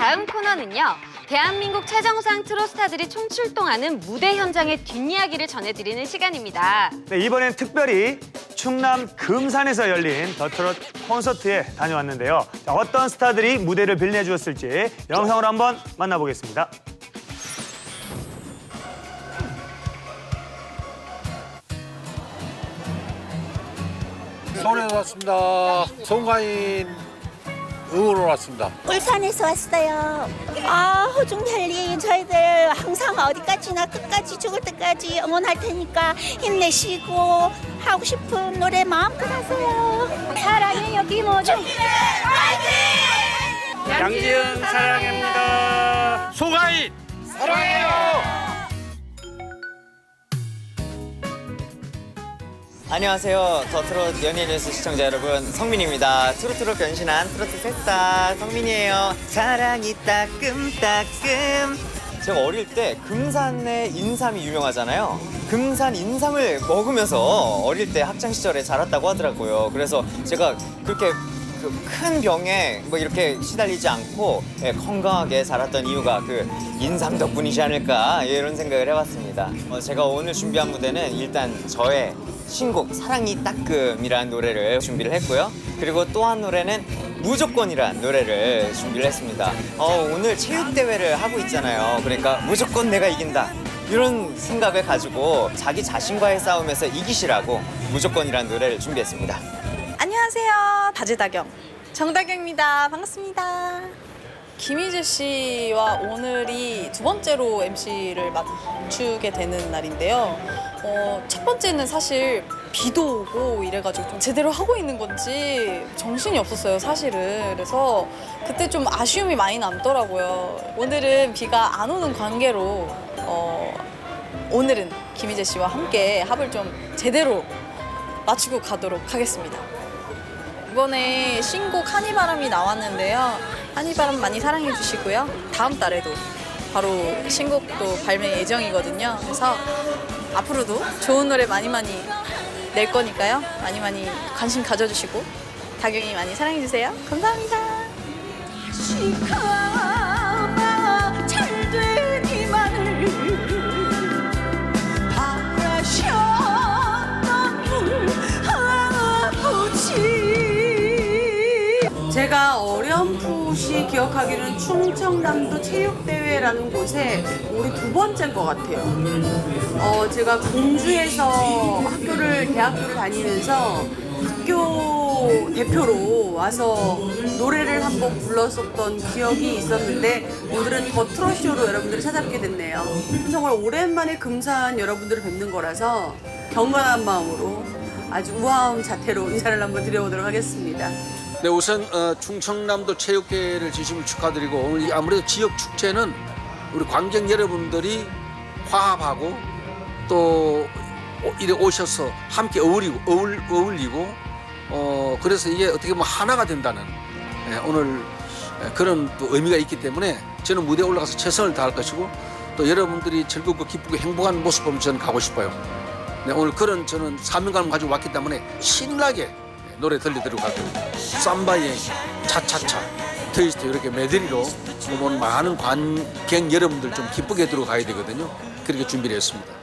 다음 코너는요. 대한민국 최정상 트로스타들이 총출동하는 무대 현장의 뒷이야기를 전해드리는 시간입니다. 네, 이번엔 특별히 충남 금산에서 열린 더트롯 콘서트에 다녀왔는데요. 자, 어떤 스타들이 무대를 빌려주었을지 영상으로 한번 만나보겠습니다. 서울에서 왔습니다. 송가인 응원으로 왔습니다. 울산에서 왔어요. 아, 호중 달리 저희들 항상 어디까지나 끝까지 죽을 때까지 응원할 테니까 힘내시고 하고 싶은 노래 마음껏 하세요. 사랑해요, 김호중. 양지은 사랑합니다. 송가인 사랑해요. 안녕하세요. 더 트롯 연예인 뉴스 시청자 여러분, 성민입니다. 트로트로 변신한 트로트 새싹 성민이에요. 사랑이 따끔따끔. 제가 어릴 때 금산의 인삼이 유명하잖아요. 금산 인삼을 먹으면서 어릴 때 학창 시절에 자랐다고 하더라고요. 그래서 제가 그렇게 그 큰 병에 뭐 이렇게 시달리지 않고 예, 건강하게 자랐던 이유가 그 인삼 덕분이지 않을까 예, 이런 생각을 해봤습니다. 어, 제가 오늘 준비한 무대는 일단 저의 신곡 사랑이 따끔이라는 노래를 준비를 했고요. 그리고 또 한 노래는 무조건이라는 노래를 준비를 했습니다. 어, 오늘 체육대회를 하고 있잖아요. 그러니까 무조건 내가 이긴다. 이런 생각을 가지고 자기 자신과의 싸움에서 이기시라고 무조건이라는 노래를 준비했습니다. 안녕하세요. 다재다경 정다경입니다. 반갑습니다. 김희재 씨와 오늘이 두 번째로 MC를 맞추게 되는 날인데요. 어, 첫 번째는 사실 비도 오고 이래가지고 좀 제대로 하고 있는 건지 정신이 없었어요, 사실은. 그래서 그때 좀 아쉬움이 많이 남더라고요. 오늘은 비가 안 오는 관계로 어, 오늘은 김희재 씨와 함께 합을 좀 제대로 맞추고 가도록 하겠습니다. 이번에 신곡 한이바람이 나왔는데요. 한이바람 많이 사랑해 주시고요. 다음 달에도 바로 신곡도 발매 예정이거든요. 그래서 앞으로도 좋은 노래 많이 많이 낼 거니까요. 많이 많이 관심 가져주시고 다경이 많이 사랑해 주세요. 감사합니다. 어렴풋이 기억하기로는 충청남도 체육대회라는 곳에 우리 두 번째인 것 같아요. 어, 제가 공주에서 학교를, 대학교를 다니면서 학교 대표로 와서 노래를 한번 불렀었던 기억이 있었는데 오늘은 더 트롯쇼로 여러분들을 찾아뵙게 됐네요. 정말 오랜만에 금산 여러분들을 뵙는 거라서 경건한 마음으로 아주 우아한 자태로 인사를 한번 드려보도록 하겠습니다. 네, 우선 어, 충청남도 체육대회를 진심으로 축하드리고 오늘 이 아무래도 지역 축제는 우리 관객 여러분들이 화합하고 또 오- 이래 오셔서 함께 어울리고 어울, 어울리고 어 그래서 이게 어떻게 보면 하나가 된다는 예, 오늘 예, 그런 또 의미가 있기 때문에 저는 무대에 올라가서 최선을 다할 것이고 또 여러분들이 즐겁고 기쁘고 행복한 모습 보면 저는 가고 싶어요. 네, 오늘 그런 저는 사명감을 가지고 왔기 때문에 신나게 노래 들려드리고 갈 겁니다. 삼바의 차차차 트위스트 이렇게 메들리로 오늘 많은 관객 여러분들 좀 기쁘게 들어가야 되거든요. 그렇게 준비를 했습니다.